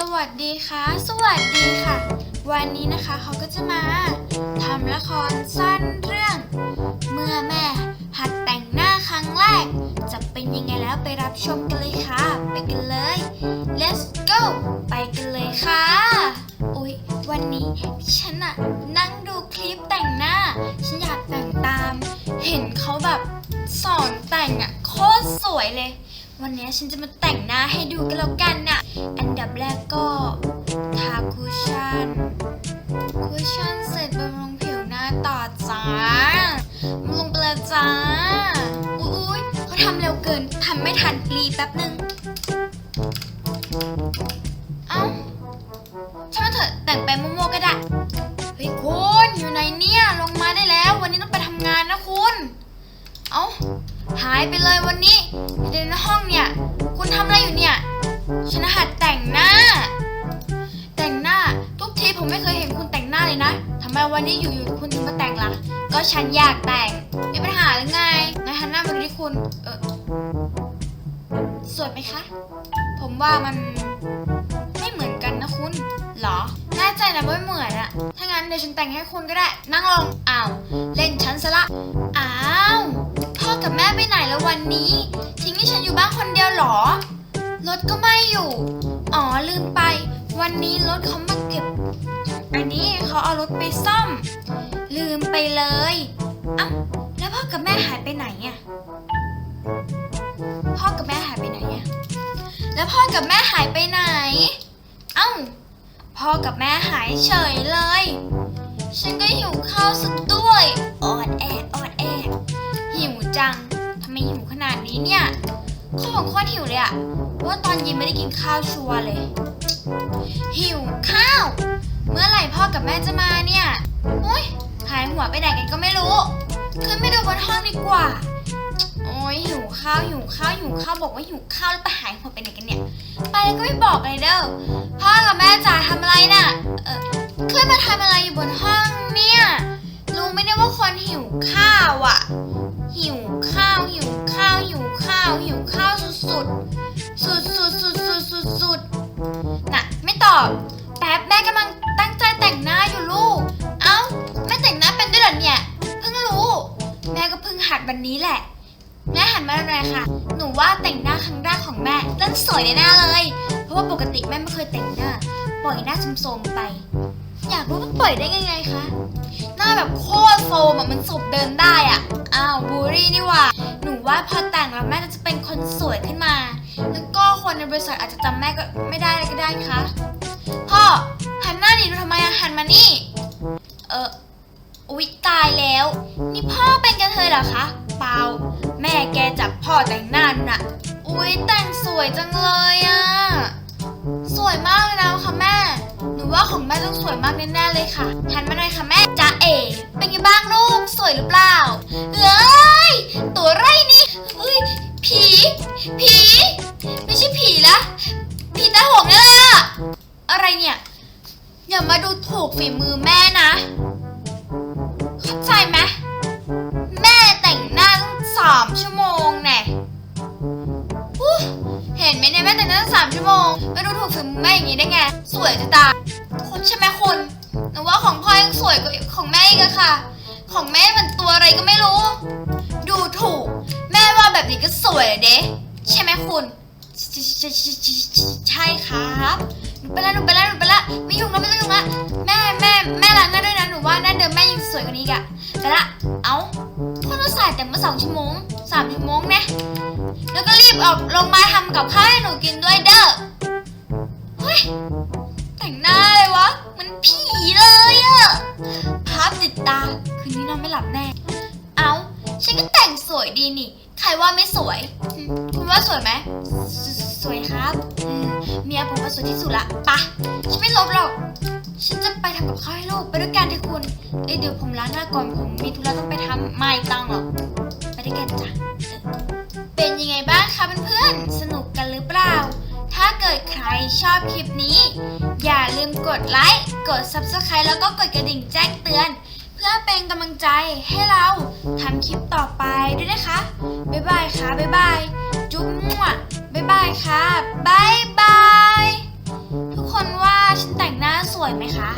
สวัสดีค่ะ สวัสดีค่ะ วันนี้นะคะเขาก็จะมาทำละครสั้นเรื่อง เมื่อแม่หัดแต่งหน้าครั้งแรก จะเป็นยังไงแล้วไปรับชมกันเลยค่ะ ไปกันเลย let's go ไปกันเลยค่ะ อุ๊ย วันนี้ฉันอะนั่งดูคลิปแต่งหน้า ฉันอยากแต่งตาม เห็นเขาแบบสอนแต่งอะโคตรสวยเลย วันนี้ฉันจะมาแต่งหน้าให้ดูกันแล้วกันนะอันดับ แรกก็ทาคุชชั่น คุชชั่นเสร็จบำรุงผิวหน้าต่อจ้าบำรุงไปเลยจ้า อุ๊ยเขาทำเร็วเกินทำไม่ทันรีแป๊บนึง เอ้าช่างมันเถอะแต่งไปมั่วๆก็ได้ เฮ้ยคุณอยู่ไหนเนี่ย ลงมาได้แล้ว วันนี้ต้องไปทำงานนะคุณ เอ้าหายไปเลยวันนี้อยู่ในห้องเนี่ย นี้อยู่ๆคุณถึงมาแต่งล่ะ ก็ฉันอยากแต่ง มีปัญหาหรือไงนายหันน้ามาดูที่คุณ เออสวยไหมคะ ผมว่ามันไม่เหมือนกันนะคุณ เหรอ แน่ใจนะไม่เหมือนอะถ้างั้นเดี๋ยวฉันแต่งให้คุณก็ได้ นั่งลง อ้าว เล่นฉันซะละ อ้าว พ่อกับแม่ไปไหนแล้ววันนี้ ทิ้งให้ฉันอยู่บ้านคนเดียวเหรอ รถก็ไม่อยู่ อ๋อลืมไป วันนี้รถเขามาเก็บ อันนี้เขาเอารถไปซ่อม ลืมไปเลยเอ้าแล้วพ่อกับแม่หายไปไหนอะพ่อกับแม่หายไปไหนอะแล้วพ่อกับแม่หายไปไหน เอ้า พ่อกับแม่หายเฉยเลย ฉันก็หิวข้าวสุดด้วยออดแอดออดแอดหิวจังทำไมหิวขนาดนี้เนี่ยโคตรโคตรหิวเลยอะว่าตอนเย็นไม่ได้กินข้าวชัวร์เลย หิวข้าว เมื่อไหร่พ่อกับแม่จะมาเนี่ยอุ้ยหายหัวไปไหนกันก็ไม่รู้ ขึ้นไปดูบนห้องดีกว่า โอ้ยหิวข้าวหิวข้าวหิวข้าวบอกว่าหิวข้าวแล้วไปหายหัวไปไหนกันเนี่ย ไปแล้วก็ไม่บอกเลยเด้อ พ่อกับแม่จ๋าทำอะไรน่ะ เออขึ้นมาทำอะไรอยู่บนห้องเนี่ย รู้ไหมเนี่ยว่าคนหิวข้าวอะ หิวข้าวหิว นี้แหละ แม่หันมาเลยค่ะ หนูว่าแต่งหน้าครั้งแรกของแม่ต้องสวยแน่ๆเลย เพราะว่าปกติแม่ไม่เคยแต่งหน้า ปล่อยหน้าโสมๆไป อยากรู้ว่าปล่อยได้ยังไงคะ หน้าแบบโคตรโซมอะมันศพเดินได้อะอ้าวบูรี่นี่หว่า หนูว่าพอแต่งแล้วแม่จะเป็นคนสวยขึ้นมา แล้วก็คนในบริษัทอาจจะจำแม่ก็ไม่ได้ก็ได้คะพ่อหันหน้าหนีหนูทำไมอะหันมานี่ เอออุ๊ยตายแล้ว นี่พ่อเป็นกันเทยเหรอคะ เปล่า แม่แกจับพ่อแต่งหน้าน่ะ อุ๊ยแต่งสวยจังเลยอะสวยมากเลยนะคะแม่ หนูว่าของแม่ต้องสวยมากแน่ๆเลยค่ะหันมาหน่อยค่ะแม่จ้าเอ๋เป็นไงบ้างลูกสวยหรือเปล่าเอ้ยตัวไรนี่เอ้ยผี ผี ไม่ใช่ผีละผีตาหงนี่แหละอะไรเนี่ย อย่ามาดูถูกฝีมือแม่นะ แม่แต่งหน้าตั้งสามชั่วโมง ไม่ดูถูกฝีมือแม่อย่างนี้ได้ไง สวยจะตายคุณใช่ไหมคุณหนูว่าของพ่อยังสวยกว่าของแม่อีกอะค่ะ ของแม่มันตัวอะไรก็ไม่รู้ ดูถูก แม่ว่าแบบนี้ก็สวยเด้ใช่ไหมคุณใช่ครับหนูไปละหนูไปละหนูไปละไม่ยุ่งแล้วไม่ต้องยุ่งละแม่แม่แม่ล้างหน้าด้วยนะหนูว่าหน้าเดิมแม่ยังสวยกว่านี้อีกอะไปละเอ้าคุณอุตส่าห์แต่งมาสองชั่วโมง สามชั่วโมงนะ แล้วก็รีบออกลงมาทำกับข้าวให้หนูกินด้วยเด้อ เฮ้ย แต่งหน้าเลยวะเหมันผีเลยอะภาพติดตา คืนนี้นอนไม่หลับแน่ เอาฉันก็แต่งสวยดีนี่ ใครว่าไม่สวย คุณว่าสวยไหมสสวยครับเมียผมว่าสวยที่สุดละปะฉันไม่ลบหรอกฉันจะไปทำกับข้าวให้ลูกไปด้วยกันเถอะคุณ เอ้ยเดี๋ยวผมล้างหน้าก่อนผมมีธุระต้องไปทำไม่ต้องหรอก คลิปนี้ อย่าลืมกดไลค์ กด Subscribe แล้วก็กดกระดิ่งแจ้งเตือน เพื่อเป็นกำลังใจให้เราทำคลิปต่อไปด้วยนะคะ บ๊ายบายค่ะ บ๊ายบาย จุ๊บมั่วบ๊ายบายค่ะบ๊ายบาย ทุกคนว่าฉันแต่งหน้าสวยไหมคะ